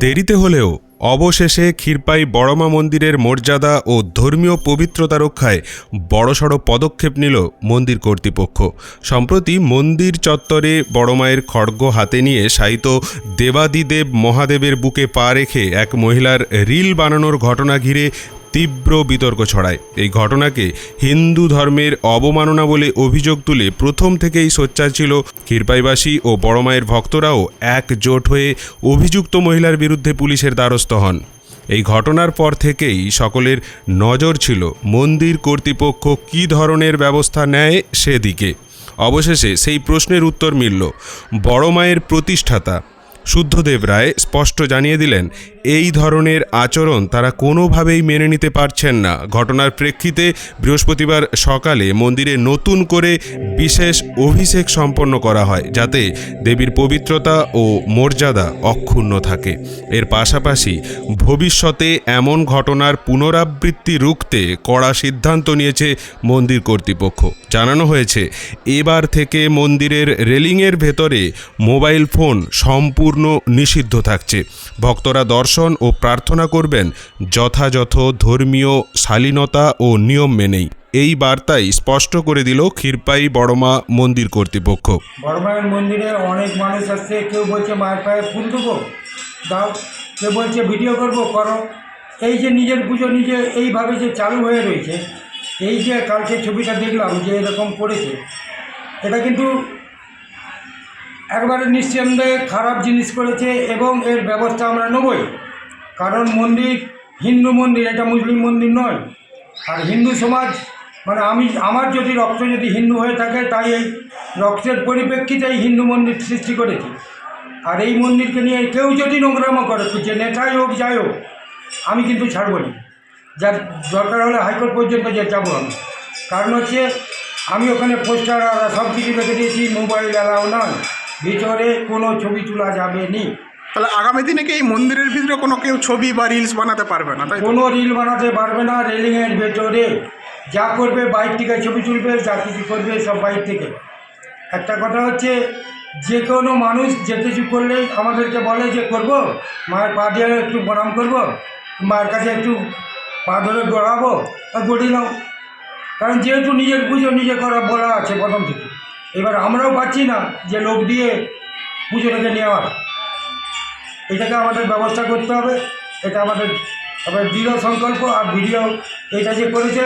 দেরিতে হলেও অবশেষে ক্ষীরপাই বড়মা মন্দিরের মর্যাদা ও ধর্মীয় পবিত্রতা রক্ষায় বড়সড় পদক্ষেপ নিল মন্দির কর্তৃপক্ষ। সম্প্রতি মন্দির চত্বরে বড়মায়ের খড়্গ হাতে নিয়ে শায়িত দেবাদিদেব মহাদেবের বুকে পা রেখে এক মহিলার রিল বানানোর ঘটনা ঘিরে তীব্র বিতর্ক ছড়ায়। এই ঘটনাকে হিন্দু ধর্মের অবমাননা বলে অভিযোগ তুলে প্রথম থেকেই সোচ্চার ছিল ক্ষীরপাইবাসী ও বড়মায়ের ভক্তরাও একজোট হয়ে অভিযুক্ত মহিলার বিরুদ্ধে পুলিশের দ্বারস্থ হন। এই ঘটনার পর থেকেই সকলের নজর ছিল, মন্দির কর্তৃপক্ষ কী ধরনের ব্যবস্থা নেয় সেদিকে। অবশেষে সেই প্রশ্নের উত্তর মিলল, বড় মায়ের প্রতিষ্ঠাতা শুদ্ধদেব রায় স্পষ্ট জানিয়ে দিলেন, এই ধরনের আচরণ তারা কোনোভাবেই মেনে নিতে পারছেন না। ঘটনার প্রেক্ষিতে বৃহস্পতিবার সকালে মন্দিরে নতুন করে বিশেষ অভিষেক সম্পন্ন করা হয়, যাতে দেবীর পবিত্রতা ও মর্যাদা অক্ষুণ্ণ থাকে। এর পাশাপাশি ভবিষ্যতে এমন ঘটনার পুনরাবৃত্তি রুখতে কড়া সিদ্ধান্ত নিয়েছে মন্দির কর্তৃপক্ষ। জানানো হয়েছে, এবার থেকে মন্দিরের রেলিংয়ের ভেতরে মোবাইল ফোন সম্পূর্ণ নিষিদ্ধ থাকছে। ভক্তরা দর্শন ও প্রার্থনা করবেন, যথাযথ ধর্মীয় শালীনতা ও নিয়ম মেনেই। এই বার্তাই স্পষ্ট করে দিল ক্ষীরপাই বড়মা মন্দির কর্তৃপক্ষ। বড় মায়ের মন্দিরে অনেক মানুষ আসছে, কেউ বলছে, মায়ের পায়ে ফুল দেবো? দাও। কেউ বলছে, ভিডিও করব, করো। এই যে নিজের পুজো নিজে এইভাবে যে চালু হয়ে রয়েছে, এই যে কালকে ছবিটা দেখলাম যে এরকম করেছে, এটা কিন্তু একবারে নিঃসন্দেহে খারাপ জিনিস করেছে এবং এর ব্যবস্থা আমরা নেবই। কারণ মন্দির হিন্দু মন্দির, এটা মুসলিম মন্দির নয়। আর হিন্দু সমাজ মানে আমি, আমার যদি রক্ত যদি হিন্দু হয়ে থাকে, তাই এই রক্তের পরিপ্রেক্ষিতে এই হিন্দু মন্দির সৃষ্টি করেছি। আর এই মন্দিরকে নিয়ে কেউ যদি নোংরামো করে, যে নেতাই হোক, যাই হোক, আমি কিন্তু ছাড়ব না। যার দরকার হলে হাইকোর্ট পর্যন্ত যে যাব আমি। কারণ হচ্ছে, আমি ওখানে পোস্টার আর সব কিছু রেখে দিয়েছি, মোবাইল অ্যালাউ নয়। ভিতরে কোনো ছবি তোলা যাবে নি। তাহলে আগামী দিনে কি এই মন্দিরের ভিতরে কোনো কেউ ছবি বা রিলস বানাতে পারবে না তাই কোনো রিল বানাতে পারবে না রেলিংয়ের ভেতরে। যা করবে বাইক থেকে ছবি তুলবে যা কিছু করবে সব বাইক থেকে। একটা কথা হচ্ছে যে কোনো মানুষ যে কিছু করলেই আমাদেরকে বলে যে করব? মায়ের পা দিয়ে একটু প্রণাম করব? মায়ের কাছে একটু পা ধরে গড়াবো? আর গড়িলাম কারণ যেহেতু নিজের পুজো নিজে করা বলা আছে প্রথম থেকে। এবার আমরাও পাচ্ছি না যে লোক দিয়ে পুজোটাকে নেওয়ার এটাকে আমাদের ব্যবস্থা করতে হবে এটা আমাদের আমাদের দৃঢ় সংকল্প আর ভিডিও এটা যে করেছে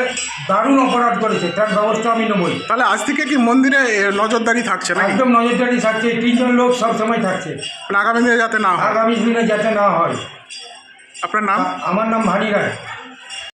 দারুণ অপরাধ করেছে তার ব্যবস্থা আমি নেবই। তাহলে আজ থেকে কি মন্দিরে নজরদারি থাকছে না একদম নজরদারি থাকছে তিনজন লোক সবসময় থাকছে। আগামী দিনে যাতে না হয়। আগামী দিনে যাতে না হয়। আপনার নাম? আমার নাম ভানি রায়।